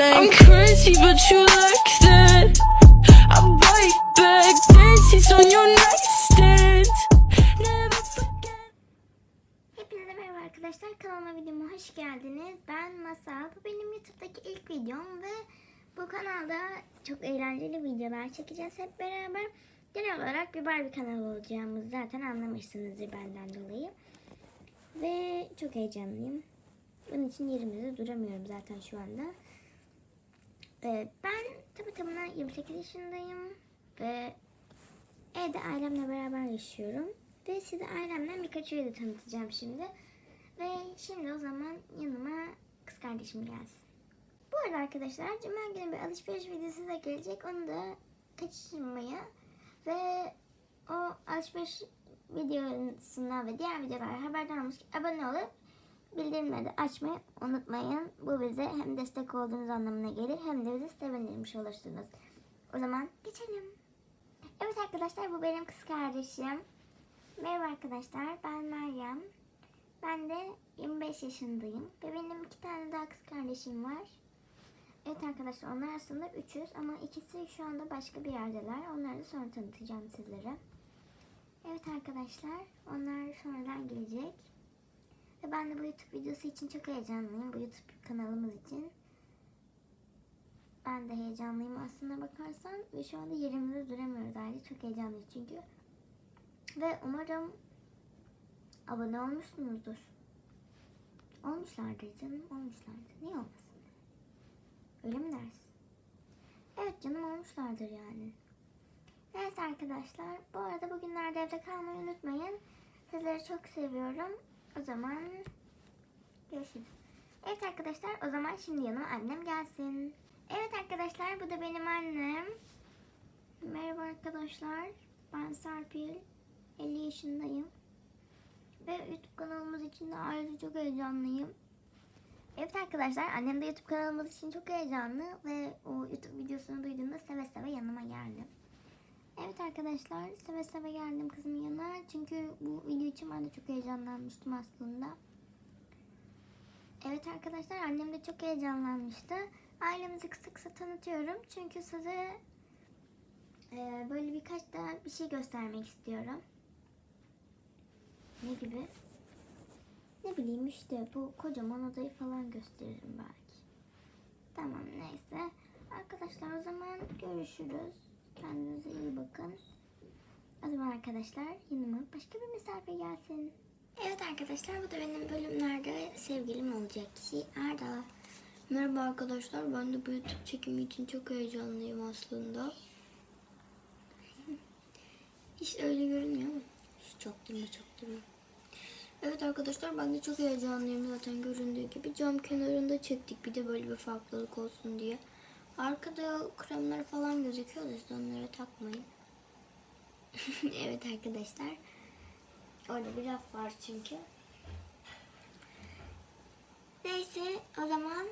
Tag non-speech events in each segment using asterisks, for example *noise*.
I'm crazy, but you like that. I bite back, dances on your nightstand. Never forget. Hepinize merhaba arkadaşlar. Kanalıma videoma hoş geldiniz. Ben Masal. Bu benim YouTube'daki ilk videom ve bu kanalda çok eğlenceli videolar çekeceğiz hep beraber. Genel olarak bir Barbie kanalı olacağımızı zaten anlamışsınızdır benden dolayı. Ve çok heyecanlıyım. Bunun için yerimde duramıyorum zaten şu anda. Ee, ben tabii tamına 28 yaşındayım ve evde ailemle beraber yaşıyorum. Ve size ailemden birkaç de tanıtacağım şimdi. Ve şimdi o zaman yanıma kız kardeşim gelsin. Bu arada arkadaşlar Cuma günü bir alışveriş videosu da gelecek. Onu da kaçırmayın. Ve o alışveriş videosundan ve diğer videolara haberdar olmuş abone olup bildirimleri açmayı unutmayın. Bu bize hem destek olduğunuz anlamına gelir hem de bizi sevindirmiş olursunuz. O zaman geçelim. Evet arkadaşlar bu benim kız kardeşim. Merhaba arkadaşlar ben Meryem. Ben de 25 yaşındayım ve benim iki tane daha kız kardeşim var. Evet arkadaşlar onlar aslında üçüz ama ikisi şu anda başka bir yerdeler. Onları da sonra tanıtacağım sizlere. Evet arkadaşlar onlar sonradan gelecek. Ben de bu YouTube videosu için çok heyecanlıyım. Bu YouTube kanalımız için. Ben de heyecanlıyım aslında bakarsan. Ve şu anda yerimizde duramıyoruz aile. Çok heyecanlıyız çünkü. Ve umarım abone olmuşsunuzdur. Olmuşlardır canım. Olmuşlardır. Niye olmasın? Öyle mi dersin? Evet canım olmuşlardır yani. Neyse arkadaşlar. Bu arada bugünlerde evde kalmayı unutmayın. Sizleri çok seviyorum. O zaman görüşürüz. Evet arkadaşlar o zaman şimdi yanıma annem gelsin. Evet arkadaşlar bu da benim annem. Merhaba arkadaşlar. Ben Serpil. 50 yaşındayım. Ve YouTube kanalımız için de ayrıca çok heyecanlıyım. Evet arkadaşlar annem de YouTube kanalımız için çok heyecanlı ve o YouTube videosunu duyduğunda seve seve yanıma geldi. Evet arkadaşlar seve seve geldim kızımın yanına. Çünkü bu video için ben de çok heyecanlanmıştım aslında. Evet arkadaşlar annem de çok heyecanlanmıştı. Ailemizi kısa kısa tanıtıyorum. Çünkü size e, böyle birkaç da bir şey göstermek istiyorum. Ne gibi? Ne bileyim işte bu kocaman odayı falan gösteririm belki. Tamam neyse. Arkadaşlar o zaman görüşürüz. Kendinize iyi bakın. O zaman arkadaşlar yanıma başka bir misafir gelsin. Evet arkadaşlar bu da benim bölümlerde sevgilim olacak kişi Erdal. Merhaba arkadaşlar. Ben de bu YouTube çekimi için çok heyecanlıyım aslında. Hiç öyle görünmüyor mu? Hiç çaktırma çaktırma. Evet arkadaşlar ben de çok heyecanlıyım zaten göründüğü gibi. Cam kenarında çektik bir de böyle bir farklılık olsun diye. Arkada kremler falan gözüküyor da siz onlara takmayın. *laughs* evet arkadaşlar. Orada bir raf var çünkü. Neyse o zaman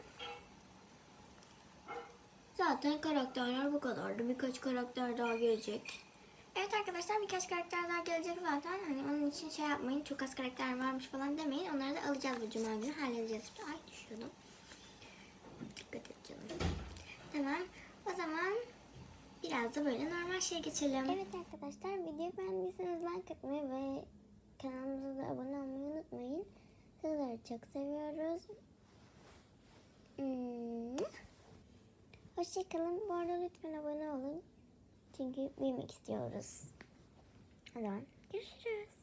Zaten karakterler bu kadardı. Birkaç karakter daha gelecek. Evet arkadaşlar birkaç karakter daha gelecek zaten. Hani onun için şey yapmayın. Çok az karakter varmış falan demeyin. Onları da alacağız bu cuma günü. Halledeceğiz. Ay düşüyordum. Dikkat et canım. Tamam. O zaman biraz da böyle normal şey geçelim. Evet arkadaşlar videoyu beğendiyseniz like atmayı ve kanalımıza da abone olmayı unutmayın. Sizleri çok seviyoruz. Hmm. Hoşçakalın. Bu arada lütfen abone olun. Çünkü büyümek istiyoruz. O zaman görüşürüz.